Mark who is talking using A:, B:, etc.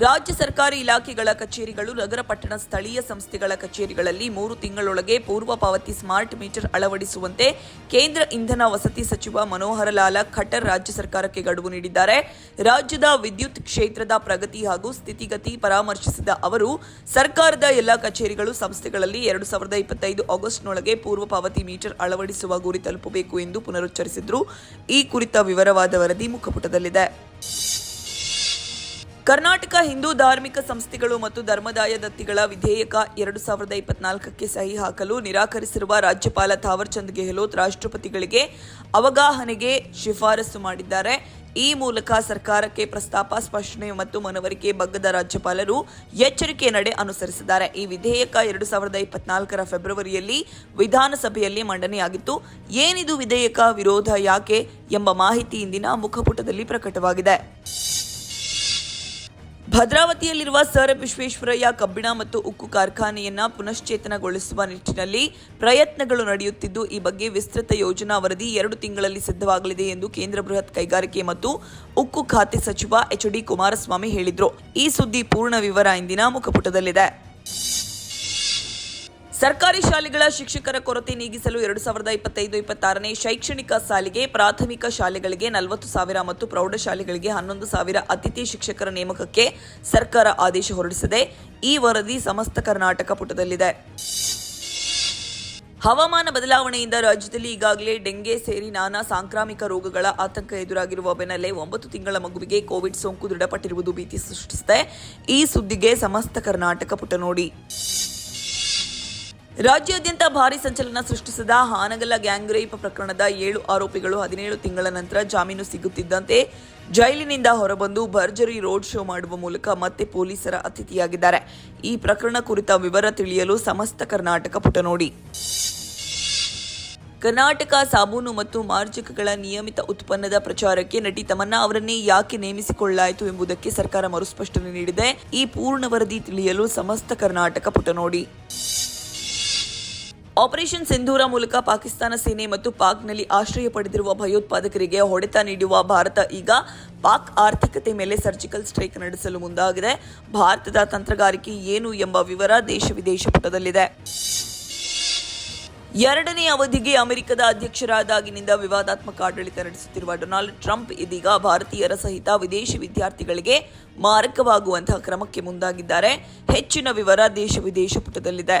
A: ರಾಜ್ಯ ಸರ್ಕಾರಿ ಇಲಾಖೆಗಳ ಕಚೇರಿಗಳು, ನಗರ ಪಟ್ಟಣ ಸ್ಥಳೀಯ ಸಂಸ್ಥೆಗಳ ಕಚೇರಿಗಳಲ್ಲಿ ಮೂರು ತಿಂಗಳೊಳಗೆ ಪೂರ್ವ ಪಾವತಿ ಸ್ಮಾರ್ಟ್ ಮೀಟರ್ ಅಳವಡಿಸುವಂತೆ ಕೇಂದ್ರ ಇಂಧನ ವಸತಿ ಸಚಿವ ಮನೋಹರ ಲಾಲ ಖಟ್ಟರ್ ರಾಜ್ಯ ಸರ್ಕಾರಕ್ಕೆ ಗಡುವು ನೀಡಿದ್ದಾರೆ. ರಾಜ್ಯದ ವಿದ್ಯುತ್ ಕ್ಷೇತ್ರದ ಪ್ರಗತಿ ಹಾಗೂ ಸ್ಥಿತಿಗತಿ ಪರಾಮರ್ಶಿಸಿದ ಅವರು, ಸರ್ಕಾರದ ಎಲ್ಲ ಕಚೇರಿಗಳು ಸಂಸ್ಥೆಗಳಲ್ಲಿ ಎರಡು ಸಾವಿರದ ಇಪ್ಪತ್ತೈದು ಆಗಸ್ಟ್ನೊಳಗೆ ಪೂರ್ವ ಪಾವತಿ ಮೀಟರ್ ಅಳವಡಿಸುವ ಗುರಿ ತಲುಪಬೇಕು ಎಂದು ಪುನರುಚ್ಚರಿಸಿದ್ರು. ಈ ಕುರಿತ ವಿವರವಾದ ವರದಿ ಮುಖಪುಟದಲ್ಲಿದೆ. ಕರ್ನಾಟಕ ಹಿಂದೂ ಧಾರ್ಮಿಕ ಸಂಸ್ಥೆಗಳು ಮತ್ತು ಧರ್ಮದಾಯ ದತ್ತಿಗಳ ವಿಧೇಯಕ ಎರಡು ಸಾವಿರದ ಇಪ್ಪತ್ನಾಲ್ಕಕ್ಕೆ ಸಹಿ ಹಾಕಲು ನಿರಾಕರಿಸಿರುವ ರಾಜ್ಯಪಾಲ ಥಾವರ್ಚಂದ್ ಗೆಹ್ಲೋತ್ ರಾಷ್ಟ್ರಪತಿಗಳಿಗೆ ಅವಗಾಹನೆಗೆ ಶಿಫಾರಸು ಮಾಡಿದ್ದಾರೆ. ಈ ಮೂಲಕ ಸರ್ಕಾರಕ್ಕೆ ಪ್ರಸ್ತಾಪ, ಸ್ಪಷ್ಟನೆ ಮತ್ತು ಮನವರಿಕೆ ಬಗ್ಗದ ರಾಜ್ಯಪಾಲರು ಎಚ್ಚರಿಕೆ ನಡೆ ಅನುಸರಿಸಿದ್ದಾರೆ. ಈ ವಿಧೇಯಕ ಎರಡು ಸಾವಿರದ ಇಪ್ಪತ್ನಾಲ್ಕರ ಫೆಬ್ರವರಿಯಲ್ಲಿ ವಿಧಾನಸಭೆಯಲ್ಲಿ ಮಂಡನೆಯಾಗಿತ್ತು. ಏನಿದು ವಿಧೇಯಕ ವಿರೋಧ ಯಾಕೆ ಎಂಬ ಮಾಹಿತಿ ಇಂದಿನ ಮುಖಪುಟದಲ್ಲಿ ಪ್ರಕಟವಾಗಿದೆ. ಭದ್ರಾವತಿಯಲ್ಲಿರುವ ಸರ್ ವಿಶ್ವೇಶ್ವರಯ್ಯ ಕಬ್ಬಿಣ ಮತ್ತು ಉಕ್ಕು ಕಾರ್ಖಾನೆಯನ್ನು ಪುನಶ್ಚೇತನಗೊಳಿಸುವ ನಿಟ್ಟಿನಲ್ಲಿ ಪ್ರಯತ್ನಗಳು ನಡೆಯುತ್ತಿದ್ದು, ಈ ಬಗ್ಗೆ ವಿಸ್ತೃತ ಯೋಜನಾ ವರದಿ ಎರಡು ತಿಂಗಳಲ್ಲಿ ಸಿದ್ಧವಾಗಲಿದೆ ಎಂದು ಕೇಂದ್ರ ಬೃಹತ್ ಕೈಗಾರಿಕೆ ಮತ್ತು ಉಕ್ಕು ಖಾತೆ ಸಚಿವ ಎಚ್ ಡಿ ಕುಮಾರಸ್ವಾಮಿ ಹೇಳಿದರು. ಈ ಸುದ್ದಿ ಪೂರ್ಣ ವಿವರ ಇಂದಿನ ಮುಖಪುಟದಲ್ಲಿದೆ. ಸರ್ಕಾರಿ ಶಾಲೆಗಳ ಶಿಕ್ಷಕರ ಕೊರತೆ ನೀಗಿಸಲು ಎರಡು ಸಾವಿರದ ಇಪ್ಪತ್ತೈದು, ಇಪ್ಪತ್ತಾರನೇ ಶೈಕ್ಷಣಿಕ ಸಾಲಿಗೆ ಪ್ರಾಥಮಿಕ ಶಾಲೆಗಳಿಗೆ ನಲವತ್ತು ಸಾವಿರ ಮತ್ತು ಪ್ರೌಢಶಾಲೆಗಳಿಗೆ ಹನ್ನೊಂದು ಸಾವಿರ ಅತಿಥಿ ಶಿಕ್ಷಕರ ನೇಮಕಕ್ಕೆ ಸರ್ಕಾರ ಆದೇಶ ಹೊರಡಿಸಿದೆ. ಈ ವರದಿ ಸಮಸ್ತ ಕರ್ನಾಟಕ ಪುಟದಲ್ಲಿದೆ. ಹವಾಮಾನ ಬದಲಾವಣೆಯಿಂದ ರಾಜ್ಯದಲ್ಲಿ ಈಗಾಗಲೇ ಡೆಂಗೆ, ಸೇರಿ ನಾನಾ ಸಾಂಕ್ರಾಮಿಕ ರೋಗಗಳ ಆತಂಕ ಎದುರಾಗಿರುವ ಬೆನ್ನಲ್ಲೇ ಒಂಬತ್ತು ತಿಂಗಳ ಮಗುವಿಗೆ ಕೋವಿಡ್ ಸೋಂಕು ದೃಢಪಟ್ಟಿರುವುದು ಭೀತಿ ಸೃಷ್ಟಿಸಿದೆ. ಈ ಸುದ್ದಿಗೆ ಸಮಸ್ತ ಕರ್ನಾಟಕ ಪುಟ ನೋಡಿ. ರಾಜ್ಯಾದ್ಯಂತ ಭಾರಿ ಸಂಚಲನ ಸೃಷ್ಟಿಸಿದ ಹಾನಗಲ್ಲ ಗ್ಯಾಂಗ್ ರೇಪ್ ಪ್ರಕರಣದ ಏಳು ಆರೋಪಿಗಳು ಹದಿನೇಳು ತಿಂಗಳ ನಂತರ ಜಾಮೀನು ಸಿಗುತ್ತಿದ್ದಂತೆ ಜೈಲಿನಿಂದ ಹೊರಬಂದು ಭರ್ಜರಿ ರೋಡ್ ಶೋ ಮಾಡುವ ಮೂಲಕ ಮತ್ತೆ ಪೊಲೀಸರ ಅತಿಥಿಯಾಗಿದ್ದಾರೆ. ಈ ಪ್ರಕರಣ ಕುರಿತ ವಿವರ ತಿಳಿಯಲು ಸಮಸ್ತ ಕರ್ನಾಟಕ ಪುಟ ನೋಡಿ. ಕರ್ನಾಟಕ ಸಾಬೂನು ಮತ್ತು ಮಾರ್ಜಕಗಳ ನಿಯಮಿತ ಉತ್ಪನ್ನದ ಪ್ರಚಾರಕ್ಕೆ ನಟಿ ತಮನ್ನಾ ಅವರನ್ನೇ ಯಾಕೆ ನೇಮಿಸಿಕೊಳ್ಳಲಾಯಿತು ಎಂಬುದಕ್ಕೆ ಸರ್ಕಾರ ಮರುಸ್ಪಷ್ಟನೆ ನೀಡಿದೆ. ಈ ಪೂರ್ಣ ವರದಿ ತಿಳಿಯಲು ಸಮಸ್ತ ಕರ್ನಾಟಕ ಪುಟ ನೋಡಿ. ಆಪರೇಷನ್ ಸಿಂಧೂರ ಮೂಲಕ ಪಾಕಿಸ್ತಾನ ಸೇನೆ ಮತ್ತು ಪಾಕ್ನಲ್ಲಿ ಆಶ್ರಯ ಪಡೆದಿರುವ ಭಯೋತ್ಪಾದಕರಿಗೆ ಹೊಡೆತ ನೀಡುವ ಭಾರತ ಈಗ ಪಾಕ್ ಆರ್ಥಿಕತೆ ಮೇಲೆ ಸರ್ಜಿಕಲ್ ಸ್ಟ್ರೈಕ್ ನಡೆಸಲು ಮುಂದಾಗಿದೆ. ಭಾರತದ ತಂತ್ರಗಾರಿಕೆ ಏನು ಎಂಬ ವಿವರ ದೇಶ ವಿದೇಶ ಪುಟದಲ್ಲಿದೆ. ಎರಡನೇ ಅವಧಿಗೆ ಅಮೆರಿಕದ ಅಧ್ಯಕ್ಷರಾದಾಗಿನಿಂದ ವಿವಾದಾತ್ಮಕ ಆಡಳಿತ ನಡೆಸುತ್ತಿರುವ ಡೊನಾಲ್ಡ್ ಟ್ರಂಪ್ ಇದೀಗ ಭಾರತೀಯರ ಸಹಿತ ವಿದೇಶಿ ವಿದ್ಯಾರ್ಥಿಗಳಿಗೆ ಮಾರಕವಾಗುವಂತಹ ಕ್ರಮಕ್ಕೆ ಮುಂದಾಗಿದ್ದಾರೆ. ಹೆಚ್ಚಿನ ವಿವರ ದೇಶ ವಿದೇಶ ಪುಟದಲ್ಲಿದೆ.